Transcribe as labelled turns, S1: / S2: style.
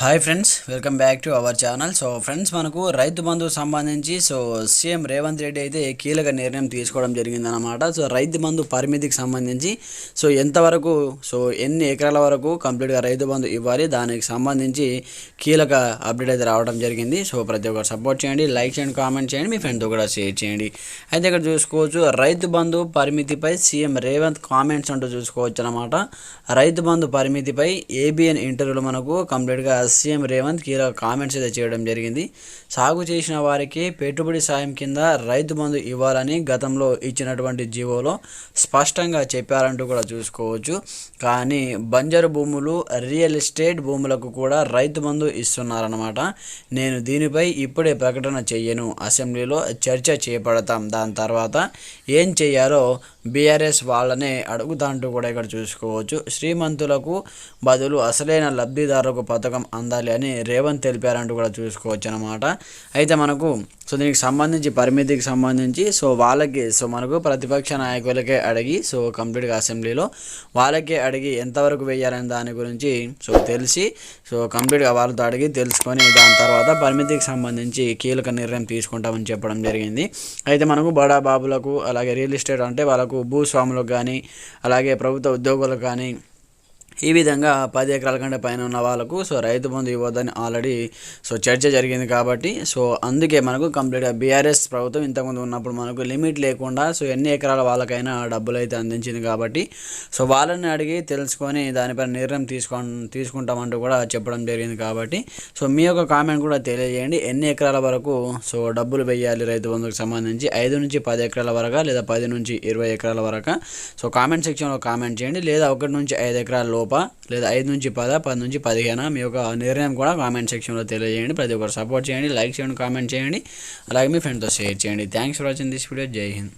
S1: Hi friends welcome back to our channel so friends మనకు రైతు బంధువు సంబంధించి సో సీఎం రేవంత్ రెడ్డి అయితే కీలక నిర్ణయం తీసుకోవడం జరిగిందనమాట సో రైతు బంధు పరిమితికి సంబంధించి సో ఎంతవరకు సో ఎన్ని ఎకరాల వరకు కంప్లీట్గా రైతు బంధు ఇవ్వాలి దానికి సంబంధించి కీలక అప్డేట్ అయితే రావడం జరిగింది. సో ప్రతి ఒక్కరు సపోర్ట్ చేయండి లైక్ చేయండి కామెంట్ చేయండి మీ ఫ్రెండ్తో కూడా షేర్ చేయండి. అయితే ఇక్కడ చూసుకోవచ్చు రైతు బంధు పరిమితిపై సీఎం రేవంత్ కామెంట్స్ అంటూ చూసుకోవచ్చు అనమాట రైతు బంధు పరిమితిపై ఏబిఎన్ ఇంటర్వ్యూలో మనకు కంప్లీట్గా సీఎం రేవంత్ కీలక కామెంట్స్ అయితే చేయడం జరిగింది. సాగు చేసిన వారికి పెట్టుబడి సాయం కింద రైతు బంధు ఇవ్వాలని గతంలో ఇచ్చినటువంటి జీవోలో స్పష్టంగా చెప్పారంటూ కూడా చూసుకోవచ్చు. కానీ బంజరు భూములు రియల్ ఎస్టేట్ భూములకు కూడా రైతు బంధు ఇస్తున్నారన్నమాట. నేను దీనిపై ఇప్పుడే ప్రకటన చెయ్యను. అసెంబ్లీలో చర్చ చేపడతాం. దాని తర్వాత ఏం చేయాలో బీఆర్ఎస్ వాళ్ళనే అడుగుతాంటూ కూడా ఇక్కడ చూసుకోవచ్చు. శ్రీమంతులకు బదులు అసలైన లబ్ధిదారులకు పథకం అందాలి అని రేవంత్ తెలిపారంటూ కూడా చూసుకోవచ్చు అనమాట అయితే మనకు సో దీనికి సంబంధించి పరిమితికి సంబంధించి సో వాళ్ళకి సో మనకు ప్రతిపక్ష నాయకులకే అడిగి సో కంప్లీట్గా అసెంబ్లీలో వాళ్ళకే అడిగి ఎంతవరకు వేయాలనే దాని గురించి సో తెలిసి సో కంప్లీట్గా వాళ్ళతో అడిగి తెలుసుకొని దాని తర్వాత పరిమితికి సంబంధించి కీలక నిర్ణయం తీసుకుంటామని చెప్పడం జరిగింది. అయితే మనకు బడా బాబులకు అలాగే రియల్ ఎస్టేట్ అంటే వాళ్ళకు భూస్వాములకు కానీ అలాగే ప్రభుత్వ ఉద్యోగులకు కానీ ఈ విధంగా పది ఎకరాల కంటే పైన ఉన్న వాళ్ళకు సో రైతు బంధు ఇవ్వద్దని ఆల్రెడీ సో చర్చ జరిగింది కాబట్టి సో అందుకే మనకు కంప్లీట్గా బీఆర్ఎస్ ప్రభుత్వం ఇంతకుముందు ఉన్నప్పుడు మనకు లిమిట్ లేకుండా సో ఎన్ని ఎకరాల వాళ్ళకైనా డబ్బులు అయితే అందించింది కాబట్టి సో వాళ్ళని అడిగి తెలుసుకొని దానిపైన నిర్ణయం తీసుకో తీసుకుంటామంటూ కూడా చెప్పడం జరిగింది కాబట్టి సో మీ యొక్క కామెంట్ కూడా తెలియజేయండి. ఎన్ని ఎకరాల వరకు సో డబ్బులు వేయాలి రైతు బంధుకు సంబంధించి? ఐదు నుంచి పది ఎకరాల వరకు లేదా పది నుంచి ఇరవై ఎకరాల వరకు? సో కామెంట్ సెక్షన్లో కామెంట్ చేయండి. లేదా ఒకటి నుంచి ఐదు ఎకరాల లోప లేదా ఐదు నుంచి పద పది నుంచి పదిహేను మీ యొక్క నిర్ణయం కూడా కామెంట్ సెక్షన్లో తెలియజేయండి. ప్రతి ఒక్కరు సపోర్ట్ చేయండి లైక్ చేయండి కామెంట్ చేయండి. అలాగే మీ ఫ్రెండ్తో షేర్ చేయండి. Thanks for watching this video జై హింద్